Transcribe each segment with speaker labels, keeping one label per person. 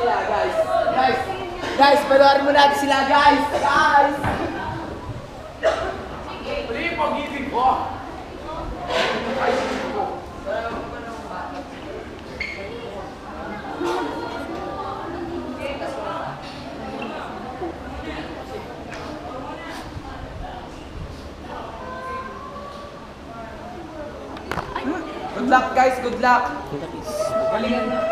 Speaker 1: sila, guys. Guys, guys, panoorin mo natin sila, guys. Guys!
Speaker 2: Hindi, pag-ibig ko. Good luck guys, good luck. Galingan na.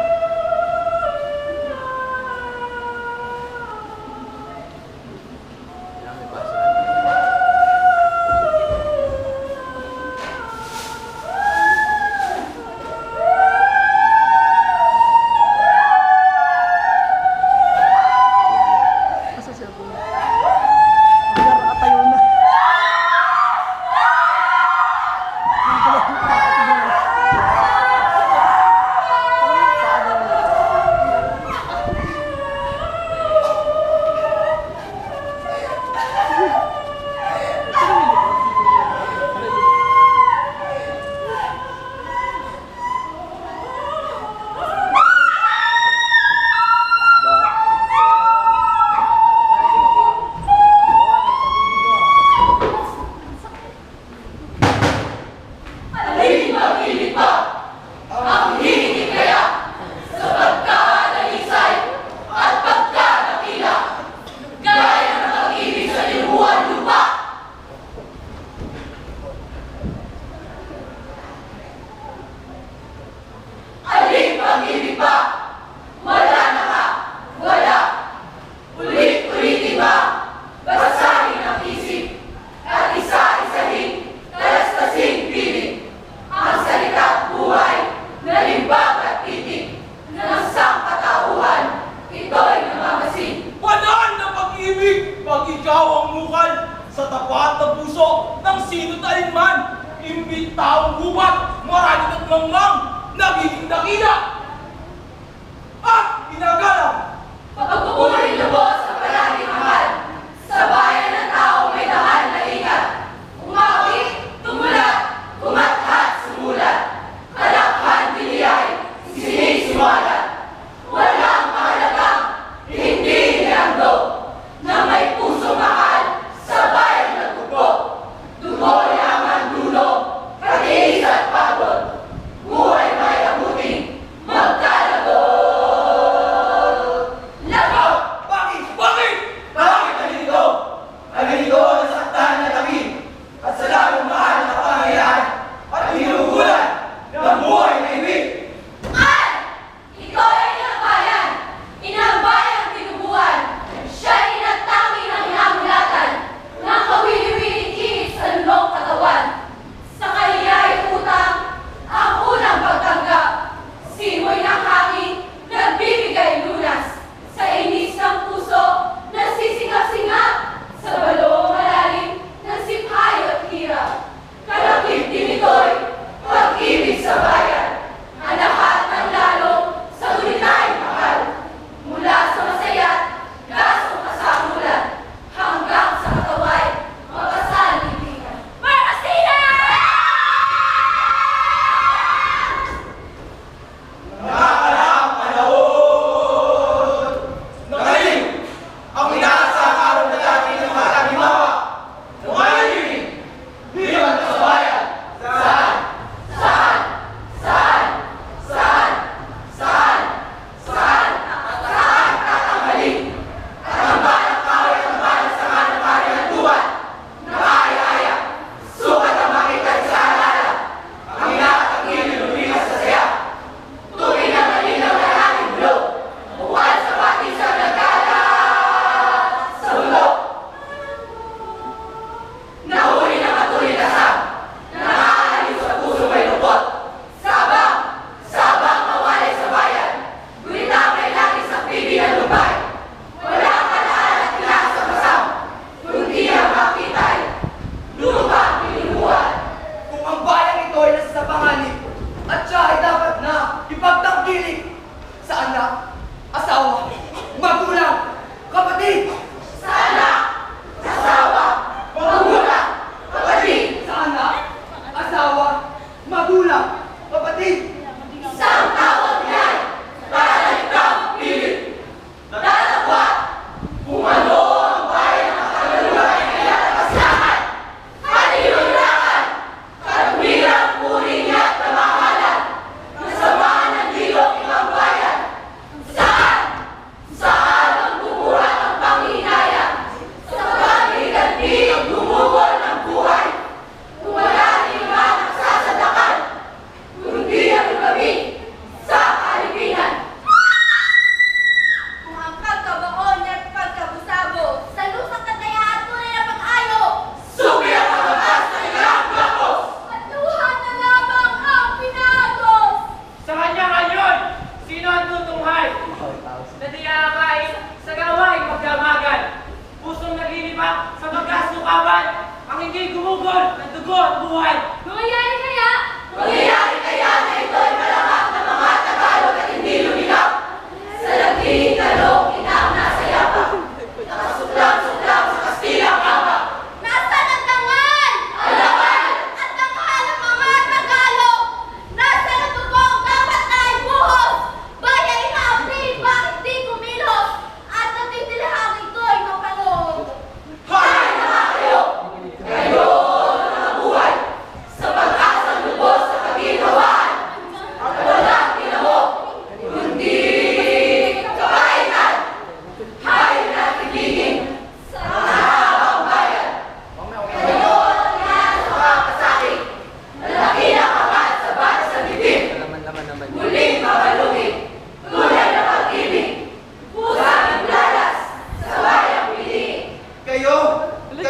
Speaker 3: Tapat na puso ng sino man. Imbit taong gubat, marami at langlang, nagiging dakila.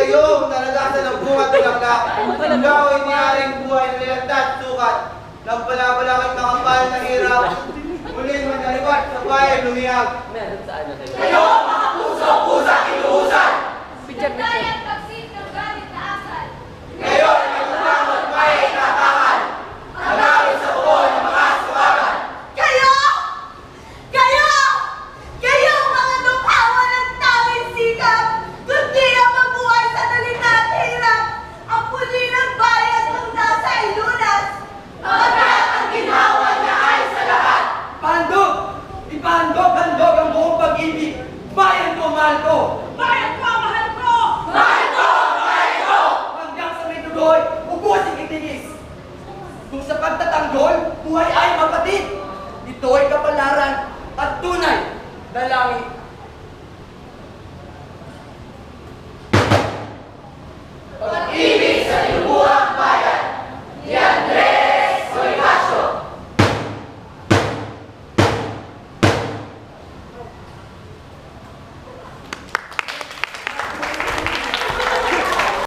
Speaker 4: Kayo, naranasan ng bunga tulak Ikaw ay niyaring buhay na nilantat, sukat. Nagbalabala at makapal na hirap. Muling manaliwat sa bayan lumiyag.
Speaker 5: Kayo ang mga puso-pusang inuusan. Sundayan pagsit ng galit na asal.
Speaker 4: Ngayon, ay kumangot bayan itatangan. Hanapin sa buo ng mga suwagan.
Speaker 2: Kayo! Kayo! Kayo ang mga dumawa ng tanging sikap, kundi ang mabuhay sa dalita at hirap, ang puli ng bayan kung nasa ilunas.
Speaker 5: Pagkat ang ginawa niya ay sa lahat.
Speaker 1: Pandog! Ipandog-handog ang buong pag-ibig. Bayan ko, mahal ko!
Speaker 2: Bayan ko, mahal ko!
Speaker 5: Mahal ko! Mahal ko!
Speaker 1: Hanggang sa may tuloy, ubusin itinis. Kung sa pagtatanggol, buhay ay mapatid. Ito ay kapalaran at tunay na langit.